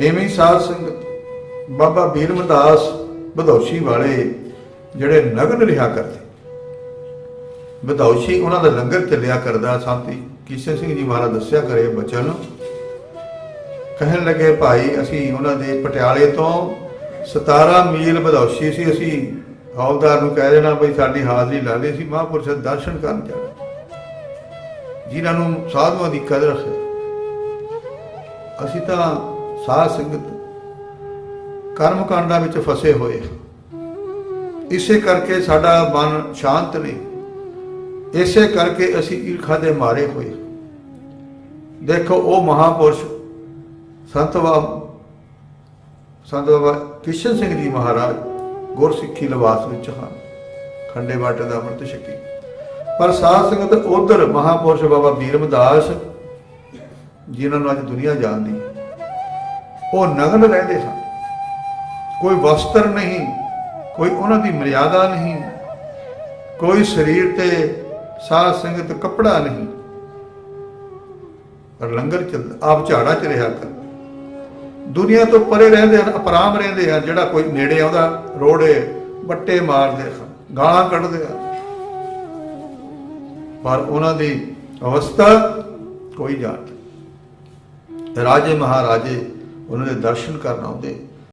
ਐਵੇਂ ਸਾਧ ਸਿੰਘ ਬਾਬਾ ਬੀਰਮਦਾਸ ਬਧੌਸ਼ੀ ਵਾਲੇ ਜਿਹੜੇ ਨਗਨ ਰਿਹਾ ਕਰਦੇ। ਬਧੌਸ਼ੀ ਉਹਨਾਂ ਦਾ ਲੰਗਰ ਚੱਲਿਆ ਕਰਦਾ, ਸੰਤੀ ਕਿਸ਼ਨ ਸਿੰਘ ਜੀ ਮਹਾਰਾਜ ਦੱਸਿਆ ਕਰੇ ਬਚਨ। ਕਹਿਣ ਲੱਗੇ, ਭਾਈ, ਅਸੀਂ ਉਹਨਾਂ ਦੇ ਪਟਿਆਲੇ ਤੋਂ 17 ਮੀਲ ਬਧੌਸ਼ੀ ਸੀ, ਅਸੀਂ ਹੌਲਦਾਰ ਨੂੰ ਕਹਿ ਦੇਣਾ ਬਈ ਸਾਡੀ ਹਾਜ਼ਰੀ ਲਾ ਲਈ ਸੀ ਮਹਾਂਪੁਰਸ਼ ਦਰਸ਼ਨ ਕਰਨ ਜਾਣਾ। ਜਿਨ੍ਹਾਂ ਨੂੰ ਸਾਧੂਆਂ ਦੀ ਕਦਰ ਹੈ ਅਸੀਂ ਤਾਂ ਸਾਧ ਸੰਗਤ ਕਰਮ ਕਾਂਡਾਂ ਵਿੱਚ ਫਸੇ ਹੋਏ ਇਸੇ ਕਰਕੇ ਸਾਡਾ ਮਨ ਸ਼ਾਂਤ ਨਹੀਂ ਇਸੇ ਕਰਕੇ ਅਸੀਂ ਈਰਖਾ ਦੇ ਮਾਰੇ ਹੋਏ। ਦੇਖੋ ਉਹ ਮਹਾਪੁਰਸ਼ ਸੰਤ ਬਾਬਾ ਸੰਤ ਬਾਬਾ ਕਿਸ਼ਨ ਸਿੰਘ ਜੀ ਮਹਾਰਾਜ ਗੁਰਸਿੱਖੀ ਲਿਬਾਸ ਵਿੱਚ ਹਨ। ਖੰਡੇ ਬਾਟੇ ਦਾ ਅੰਮ੍ਰਿਤ ਛਕੀ। ਪਰ ਸਾਧ ਸੰਗਤ ਉਧਰ ਮਹਾਪੁਰਸ਼ ਬਾਬਾ ਬੀਰਮਦਾਸ ਜਿਨ੍ਹਾਂ ਨੂੰ ਅੱਜ ਦੁਨੀਆ ਜਾਣਦੀ ਹੈ, ਉਹ ਨਗਨ ਰਹਿੰਦੇ ਸਨ। ਕੋਈ ਵਸਤਰ ਨਹੀਂ, ਕੋਈ ਉਹਨਾਂ ਦੀ ਮਰਿਆਦਾ ਨਹੀਂ, ਕੋਈ ਸਰੀਰ ਤੇ ਸਾਧ ਸੰਗਤ ਕੱਪੜਾ ਨਹੀਂ। ਪਰ ਲੰਗਰ ਚੱਲਦਾ ਆਪ ਝਾੜਾ ਚ ਰਿਹਾ ਕਰ। ਦੁਨੀਆ ਤੋਂ ਪਰੇ ਰਹਿੰਦੇ ਹਨ, ਅਪਰਾਮ ਰਹਿੰਦੇ ਹਨ ਜਿਹੜਾ ਕੋਈ ਨੇੜੇ ਆਉਂਦਾ, ਰੋੜੇ ਬੱਟੇ ਮਾਰਦੇ ਹਨ, ਗਾਲਾਂ ਕੱਢਦੇ ਹਨ ਪਰ ਉਹਨਾਂ ਦੀ ਅਵਸਥਾ ਕੋਈ ਜਾਣਦਾ ਰਾਜੇ ਮਹਾਰਾਜੇ ਉਹਨਾਂ ਦੇ ਦਰਸ਼ਨ ਕਰਨ ਆਉਂਦੇ।